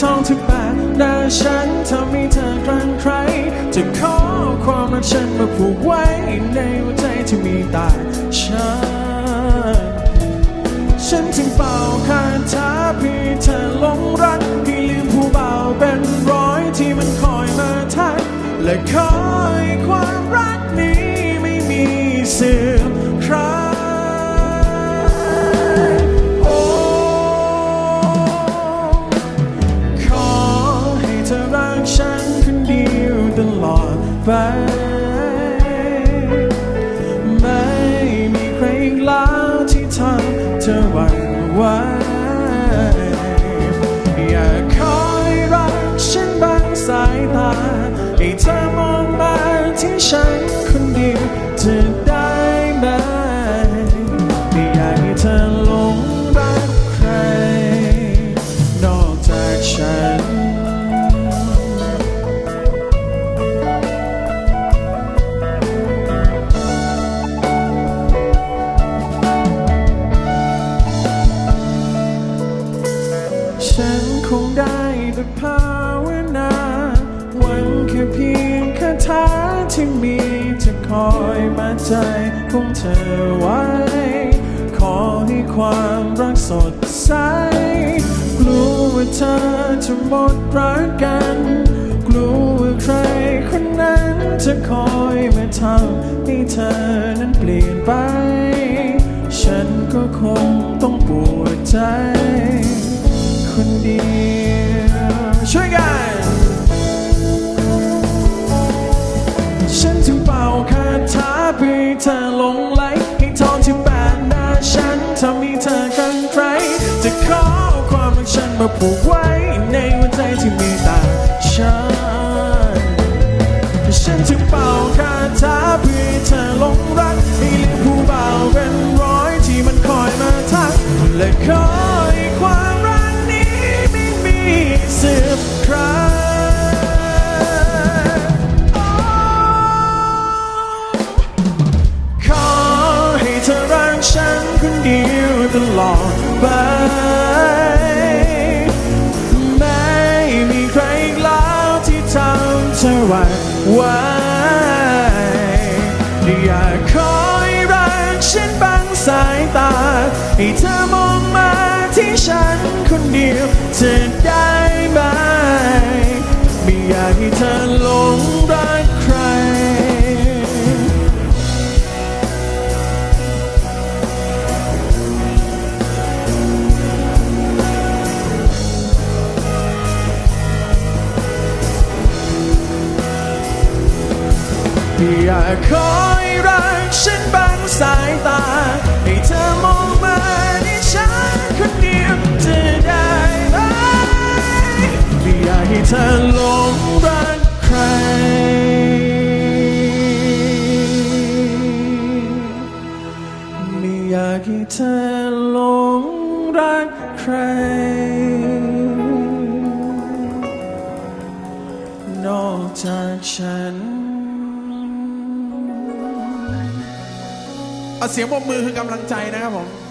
ทองที่แปดหน้ฉันทำให้เธอคลั่งใคร จะขอความรักฉันมาผูกไว้ในหัวใจที่มีแต่ฉัน ฉันถึงเป่าคาถาเพื่อให้เธอหลงรักพี่ลืมผู้เบาเป็นร้อยที่มันคอยมาทักและคอยควา ไป ไม่มีใครอีกแล้วที่ทำเธอหวั่นไหวอยากคอยรักฉันบางสายตาให้เธอมองมาที่ฉัน ฉันคงได้แต่ภาวนาหวังแค่เพียงคาถาที่มีจะคอยมาใจของเธอไว้ ขอให้ความรักสดใส กลัวว่าเธอจะหมดรักกัน กลัวว่าใครคนนั้นจะคอยมาทำให้เธอนั้นเปลี่ยนไป ฉันก็คงต้องปวดใจ คนเดียวช่วยกันฉันจึงเป่าคาถาเพื่อเธอหลงไหลให้ทองที่แปดหน้าฉันทำให้เธอกันใคร จะขอความรักฉันมาผูกไว้ในหัวใจที่มีแต่ฉันฉันจึงเป่าคาถาเพื่อเธอหลงรักให้ ลอดไป ไม่มีใครอีกแล้วที่ทำเธอไว้ไว้อยากคอยรักฉันบังสายตา ให้เธอมองมาที่ฉันคนเดียวเธอ อยากคอยรักฉันบางสายตา ให้เธอมองมาที่ฉันคนเดียวจะได้ไหมไม่อยากให้เธอหลงรักใคร ไม่อยากให้เธอหลงรักใคร นอกจากฉัน เอาเสียงปรบมือคือกำลังใจนะครับผม